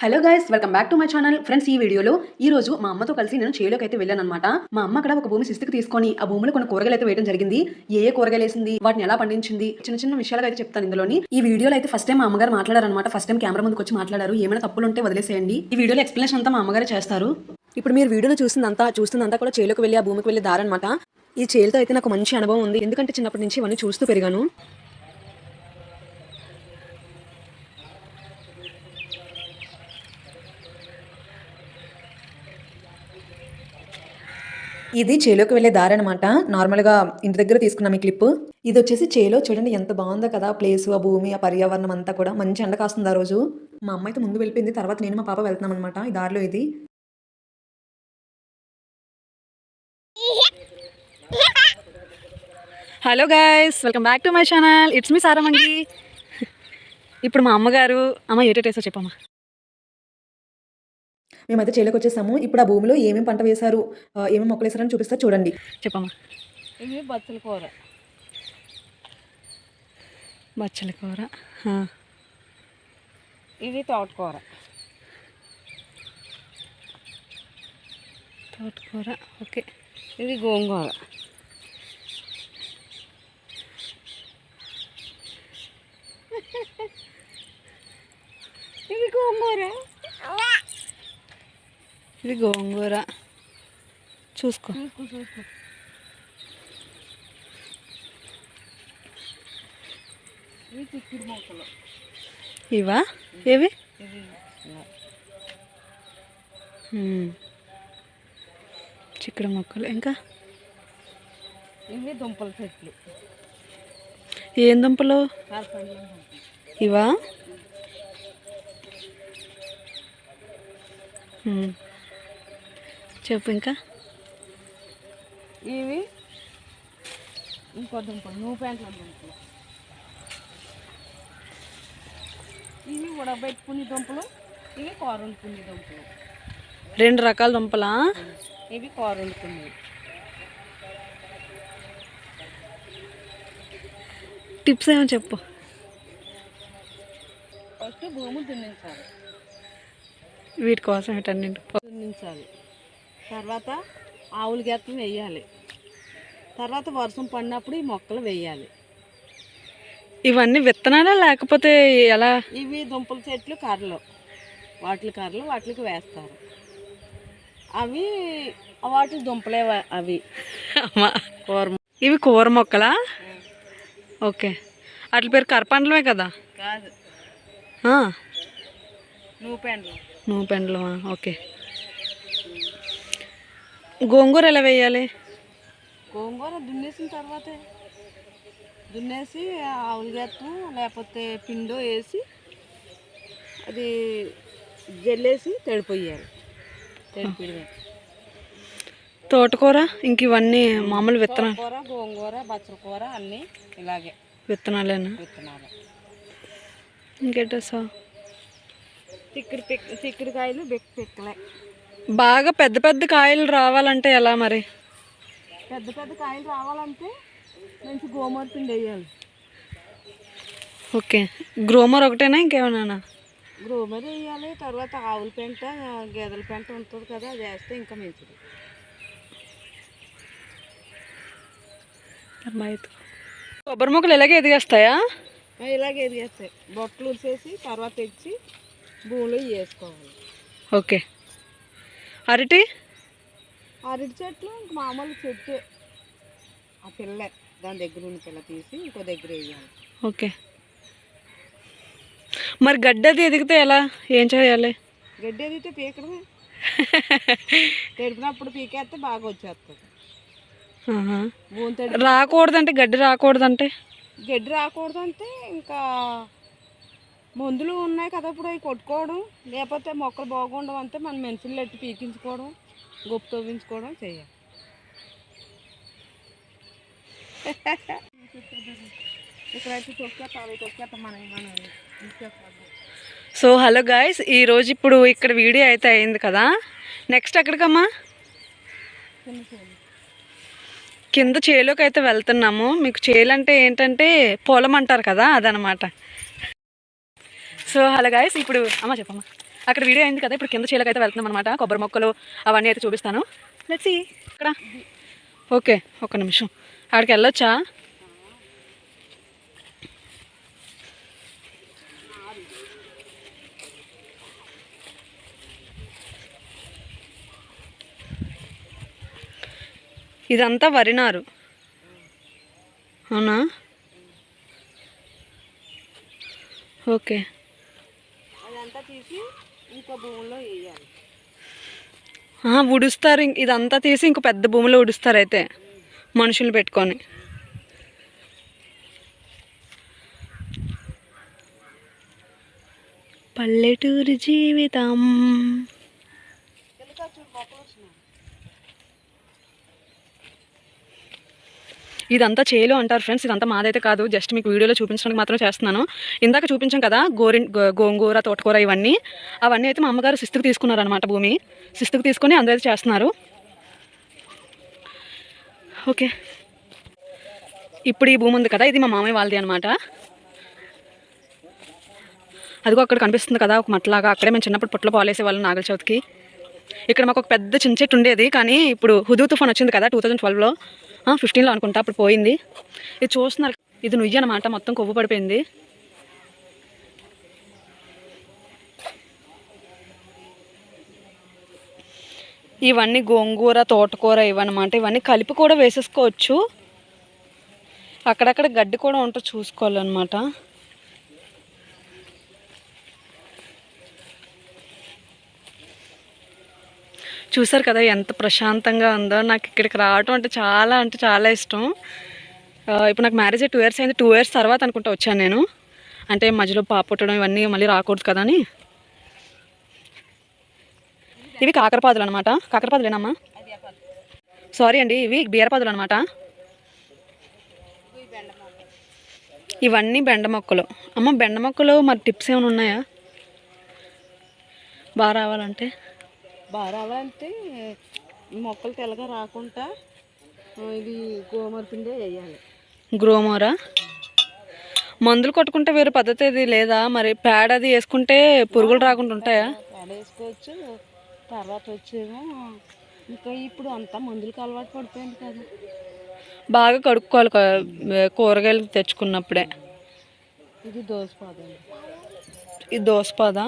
Hello guys welcome back to my channel friends ఈ వీడియోలో ఈ రోజు మా అమ్మతో కలిసి నేను చేలోకి అయితే వెళ్ళాను అనమాట మా అమ్మ అక్కడ ఒక భూమి శిస్తుకి తీసుకొని ఆ భూమిలో కొన్ని కూరగాయలు అయితే వేయడం జరిగింది. ఏ ఏ కూరగాయలు వేసింది వాటిని ఎలా పండించింది చిన్న చిన్న విషయాలు అయితే చెప్తాను ఇందులోని. ఈ వీడియోలో అయితే ఫస్ట్ టైం మా అమ్మగారు మాట్లాడారనమాట ఫస్ట్ టైం కెమెరా ముందుకు వచ్చి మాట్లాడారు. ఏమైనా తప్పులు ఉంటే వదిలేసేయండి. ఈ వీడియోలో ఎక్స్ప్లెనేషన్ అంతా మా అమ్మగారు చేస్తారు. ఇప్పుడు మీరు వీడియోలో చూసిందంతా చూస్తుందంతా కూడా చేలోకి వెళ్ళి ఆ భూమికి వెళ్ళి దారనమాట ఈ చేలతో అయితే నాకు మంచి అనుభవం ఉంది. ఎందుకంటే చిన్నప్పటి నుంచి ఇవన్నీ చూస్తూ పెరిగాను. ఇది చేలోకి వెళ్ళే దారి అనమాట నార్మల్గా ఇంటి దగ్గర తీసుకున్నాం ఈ క్లిప్ ఇది వచ్చేసి చేలో చూడండి ఎంత బాగుందో కదా ప్లేస్ ఆ భూమి ఆ పర్యావరణం అంతా కూడా. మంచి ఎండ కాస్తుంది ఆ రోజు. మా అమ్మ అయితే ముందు వెళ్ళిపోయింది తర్వాత నేను మా పాప వెళ్తున్నాం అనమాట ఈ దారిలో ఇది. Hello guys welcome back to my channel it's me Saramangi ఇప్పుడు మా అమ్మగారు అమ్మ ఏటేటేసో చెప్పమ్మా. మేమైతే చేలోకి వచ్చేసాము. ఇప్పుడు ఆ భూమిలో ఏమేమి పంట వేశారు? ఏమేమి మొక్కలు వేశారని చూపిస్తారు చూడండి. చెప్పమ్మా. ఇవి బచ్చల కూర. బచ్చల కూర ఇవి తోటకూర. తోటకూర ఓకే. ఇది గోంగూర. ఇది గోంగూర? ఇది గోంగూర చూసుకో. ఇవి? ఏవి. చిక్కుడు మొక్కలు. ఇంకా? ఇవి దుంపల చెట్లు. ఏం దుంపలు? ఇవా. చెప్పు ఇంకా. ఇవి ఇంకో దుంపలు నువ్వు ప్యాంట్ల దుంపలు. ఇవి ఉడకబెట్టుకునే దుంపలు ఇవి కూర వండుకునే దుంపలు. రెండు రకాల దుంపలా? ఇవి కూర వండుకునేవి టిప్స్ ఏమో చెప్పు. ఫస్ట్ భూమి దున్నించాలి. వీటి కోసం వీటన్నింటి దున్నించాలి. తర్వాత ఆవుల గెత్తలు వేయాలి. తర్వాత వర్షం పడినప్పుడు ఈ మొక్కలు వేయాలి. ఇవన్నీ విత్తనాలా? లేకపోతే ఎలా? ఇవి దుంపల చెట్లు కర్రలు. వాటి కర్రలు వాటికి వేస్తారు. అవి వాటి దుంపలే అవి. కూర ఇవి కూర మొక్కలా? ఓకే. వాటి పేరు కరపండ్లమే కదా? కాదు. నువ్వు పెండ్లు. నువ్వు పెండ్లమా? ఓకే. గోంగూర ఎలా వేయాలి? గోంగూర దున్నేసిన తర్వాతే. దున్నేసి ఆవులు గెత్తం లేకపోతే పిండో వేసి అది జల్లేసి తడిపోయాలి తోటకూర? ఇంక ఇవన్నీ మామూలు విత్తనాలు. కూర గోంగూర బచ్చల కూర అన్నీ ఇలాగే. విత్తనాలేనా? విత్తనాలు. ఇంకేటా చిక్కుడు పిక్ చిక్కుడుకాయలు బెక్ పిక్కలే. బాగా పెద్ద పెద్ద కాయలు రావాలంటే ఎలా మరి? పెద్ద పెద్ద కాయలు రావాలంటే మంచి గోమూర పిండి వేయాలి ఓకే. గ్రోమర్ ఒకటేనా ఇంకేమైనా గోమూర వేయాలి తర్వాత ఆవుల పెంట గేదెల పెంట ఉంటుంది కదా అది వేస్తే ఇంకా మంచిది. కొబ్బరి మొక్కలు ఇలాగే ఎదిగేస్తాయా? ఇలాగే ఎదిగేస్తాయి. బొట్టలు ఉరిసేసి తర్వాత తెచ్చి భూమిలో వేసుకోవాలి. ఓకే. అరటి? అరటి చెట్లు ఇంక మామూలు చెట్టు. ఆ పిల్ల దాని దగ్గర ఉన్న పిల్ల తీసి ఇంకో దగ్గర వేయాలి. ఓకే. మరి గడ్డది ఎదిగితే ఎలా? ఏం చేయాలి? గడ్డి ఎదిగితే పీకడమే. తెడిపినప్పుడు పీకేస్తే బాగా వచ్చేస్తుంది. రాకూడదంటే గడ్డి రాకూడదంటే? గడ్డి రాకూడదంటే ఇంకా మందులు ఉన్నాయి కదా ఇప్పుడు అవి కొట్టుకోవడం లేకపోతే మొక్కలు బాగుండవు అంటే మన మనుషులు ఎట్టి పీకించుకోవడం గొప్ప తవ్వించుకోవడం చేయాలి. ఇక్కడైతే తొక్కేస్తాం అవి తొక్కేస్తాం మనం మనం ఇంకేస్తాం సో హలో గాయస్ ఈ రోజు ఇప్పుడు ఇక్కడ వీడియో అయితే అయింది కదా. నెక్స్ట్ ఎక్కడికమ్మా? కింద చేలోకి అయితే వెళ్తున్నాము. మీకు చేలు అంటే ఏంటంటే పొలం అంటారు కదా అదనమాట. సో హలో గాయస్ ఇప్పుడు అమ్మ చెప్పమ్మా. అక్కడ వీడియో అయింది కదా ఇప్పుడు కింద చీలకైతే వెళ్తున్నాం అనమాట కొబ్బరి మొక్కలు అవన్నీ అయితే చూపిస్తాను. లెట్సి ఇక్కడ. ఓకే ఒక్క నిమిషం. అక్కడికి వెళ్ళొచ్చా? ఇదంతా వరినారు. అవునా? ఓకే. తీసి ఇంకో భూమిలో వేయాలి. ఉడుస్తారు ఇదంతా తీసి ఇంకో పెద్ద భూమిలో ఉడుస్తారు అయితే మనుషులు పెట్టుకొని. పల్లెటూరు జీవితం ఎందుకు చూడు మొక్కలు వచ్చినాయి ఇదంతా చేలో అంటారు ఫ్రెండ్స్. ఇదంతా మాదైతే కాదు. జస్ట్ మీకు వీడియోలో చూపించడానికి మాత్రం చేస్తున్నాను. ఇందాక చూపించాం కదా గోరి గోంగూర తోటకూర ఇవన్నీ. అవన్నీ అయితే మా అమ్మగారు శిస్తుకు తీసుకున్నారనమాట భూమి. శిస్తుకు తీసుకొని అందరైతే చేస్తున్నారు. ఓకే. ఇప్పుడు ఈ భూమి ఉంది కదా ఇది మా మామయ్య వాళ్ళది అనమాట అదిగో అక్కడ కనిపిస్తుంది కదా ఒక మట్లాగా. అక్కడే మేము చిన్నప్పుడు పుట్టలో పాలేసేవాళ్ళం నాగల చవితికి. ఇక్కడ మాకు ఒక పెద్ద చిన్న చెట్టు ఉండేది కానీ ఇప్పుడు హుదూ తుఫాన్ వచ్చింది కదా టూ థౌజండ్ ట్వెల్వ్లో ఫిఫ్టీన్లో అనుకుంటా అప్పుడు పోయింది. ఇది చూస్తున్నారు ఇది నుయ్యి అనమాట మొత్తం కొవ్వు పడిపోయింది. ఇవన్నీ గోంగూర తోటకూర ఇవన్నమాట. ఇవన్నీ కలిపి కూడా వేసేసుకోవచ్చు. అక్కడక్కడ గడ్డి కూడా ఉంటుంది చూసుకోవాలన్నమాట. చూసారు కదా ఎంత ప్రశాంతంగా ఉందో. నాకు ఇక్కడికి రావటం అంటే చాలా అంటే చాలా ఇష్టం. ఇప్పుడు నాకు మ్యారేజ్ టూ ఇయర్స్ అయింది. టూ ఇయర్స్ తర్వాత అనుకుంటా వచ్చాను నేను. అంటే మధ్యలో పాప పుట్టడం ఇవన్నీ మళ్ళీ రాకూడదు కదా అని. ఇవి కాకరపాదులు అనమాట కాకరపాదులేనమ్మా సారీ అండి ఇవి బీరపాదులు అనమాట ఇవన్నీ బెండ మొక్కలు. అమ్మ బెండ మొక్కలు మరి టిప్స్ ఏమైనా ఉన్నాయా? బాగా రావాలంటే. బాగా రావాలంటే ఈ మొక్కలు తెల్లగా రాకుండా ఇది గోమర పిండే వేయాలి. గ్రోమోరా మందులు కొట్టుకుంటే వేరే పద్ధతి అది లేదా? మరి ప్యాడ్ అది వేసుకుంటే పురుగులు రాకుండా ఉంటాయా? పేడ వేసుకోవచ్చు. తర్వాత వచ్చేమో ఇంకా ఇప్పుడు అంతా మందులకు అలవాటు పడిపోయింది కదా. బాగా కడుక్కోవాలి క- కూరగాయలు తెచ్చుకున్నప్పుడే. ఇది దోసపాదం ఇది దోసపాద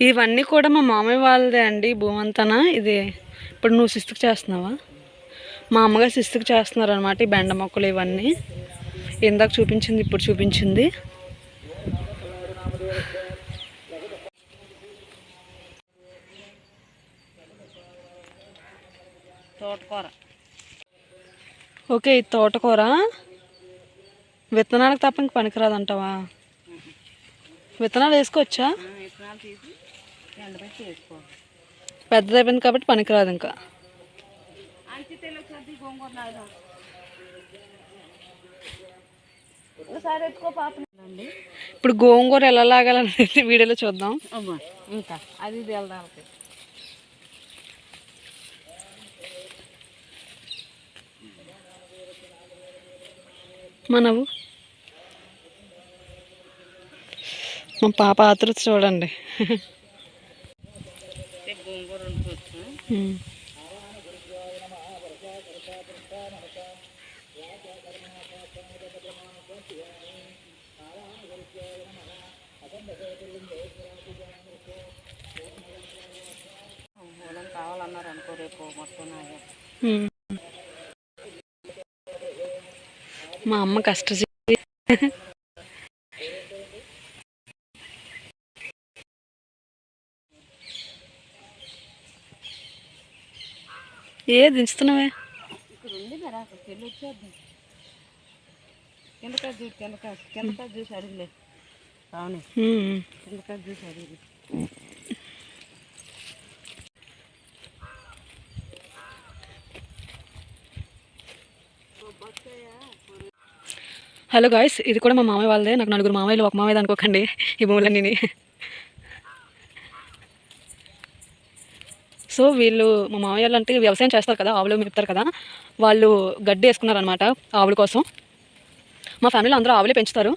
ఇవన్నీ కూడా మా మామయ్య వాళ్ళదే అండి ఈ భూమి అంతానా ఇది ఇప్పుడు నువ్వు శిస్తుకు చేస్తున్నావా? మా అమ్మగారు శిస్తుకు చేస్తున్నారు అనమాట ఈ బెండ మొక్కలు ఇవన్నీ. ఇందాక చూపించింది ఇప్పుడు చూపించింది. తోటకూర. ఓకే ఇది తోటకూర. విత్తనాలకు తప్ప ఇంక పనికిరాదంటావా విత్తనాలు వేసుకోవచ్చా? ఆ, విత్తనాలు తీసి ఎండబెట్టి పెద్దదైపోయింది కాబట్టి పనికిరాదు ఇంకా. ఇప్పుడు గోంగూర ఎలా లాగాలనేది వీడియోలో చూద్దాం. అమ్మా ఇంకా అది ఇది వెళ్ళడానికి మనవు మా పాప ఆతృత చూడండి గోంగూర మూలం కావాలన్నారు అనుకో రేపు మొత్తం. మా అమ్మ కష్టజీవి ఏ దించుతున్నావే ఇక్కడ ఉంది మరి అక్కడికి వెళ్ళి వచ్చేద్దాం కిందకా చూడు కిందకా కిందకా చూసి అడుగులే అవును ఉమ్. కిందకా చూసి అడుగు హలో గాయస్ ఇది కూడా మా మామయ్య వాళ్ళదే. నాకు నలుగురు మామయ్యలు ఒక మామయ్య అనుకోకండి ఈ భూములన్నీ సో వీళ్ళు మా మామయ్య వాళ్ళు అంటే వ్యవసాయం చేస్తారు కదా ఆవులు మేపుతారు కదా వాళ్ళు గడ్డి వేసుకున్నారనమాట ఆవుల కోసం. మా ఫ్యామిలీలో అందరూ ఆవులే పెంచుతారు.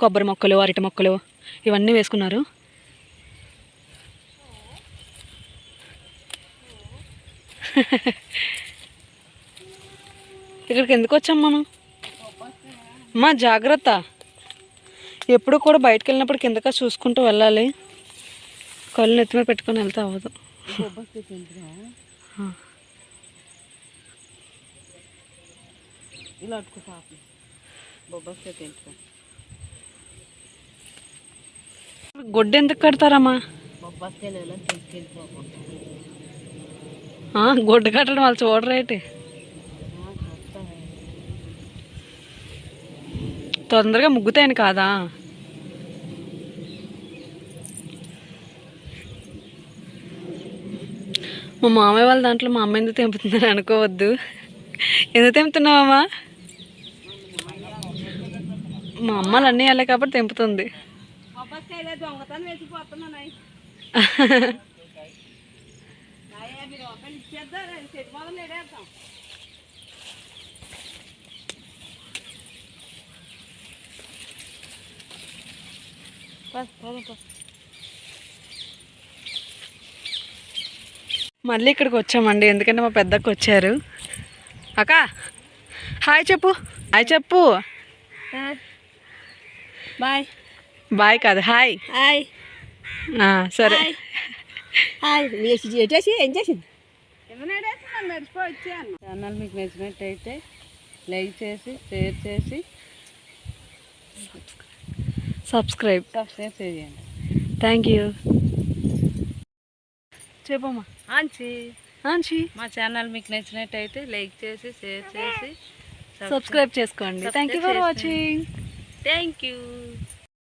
కొబ్బరి మొక్కలు అరటి మొక్కలు ఇవన్నీ వేసుకున్నారు. ఇక్కడికి ఎందుకు వచ్చాం మనం? మా జాగ్రత్త. ఎప్పుడు కూడా బయటకు వెళ్ళినప్పుడు కిందక చూసుకుంటూ వెళ్ళాలి. కళ్ళు నెత్తిమీద పెట్టుకొని వెళ్తే అవ్వదు. ఇలా అట్టుకో పాప గొడ్డు ఎందుకు కడతారమ్మా? గొడ్డు కట్టడం వాళ్ళు చూడరేటి తొందరగా ముగ్గుతాయని కాదా? మా మామయ్య వాళ్ళ దాంట్లో మా అమ్మ ఎందుకు తెంపుతుందని అనుకోవద్దు. ఎందుకు తెంపుతున్నావమ్మా? మా అమ్మలు అన్నీ వెళ్ళాయి కాబట్టి తెంపుతుంది. బొబ్బస్కాయలే మళ్ళీ ఇక్కడికి వచ్చామండి. ఎందుకంటే మా పెద్దక్క వచ్చారు. అక్క హాయ్ చెప్పు. హాయ్ చెప్పు. బాయ్. బాయ్ కాదు హాయ్. హాయ్. ఆ, సరే. హాయ్. చేసి ఏం చేసింది? ఛానల్ మీకు నచ్చినట్టు అయితే లైక్ చేసి షేర్ చేసి సబ్స్క్రైబ్. సబ్స్క్రైబ్ చేయండి. Thank you. చెప్పమ్మా. ఆంచి ఆంచి మా ఛానల్ మీకు నచ్చినట్టయితే లైక్ చేసి షేర్ చేసి సబ్స్క్రైబ్ చేసుకోండి. Thank you for watching thank you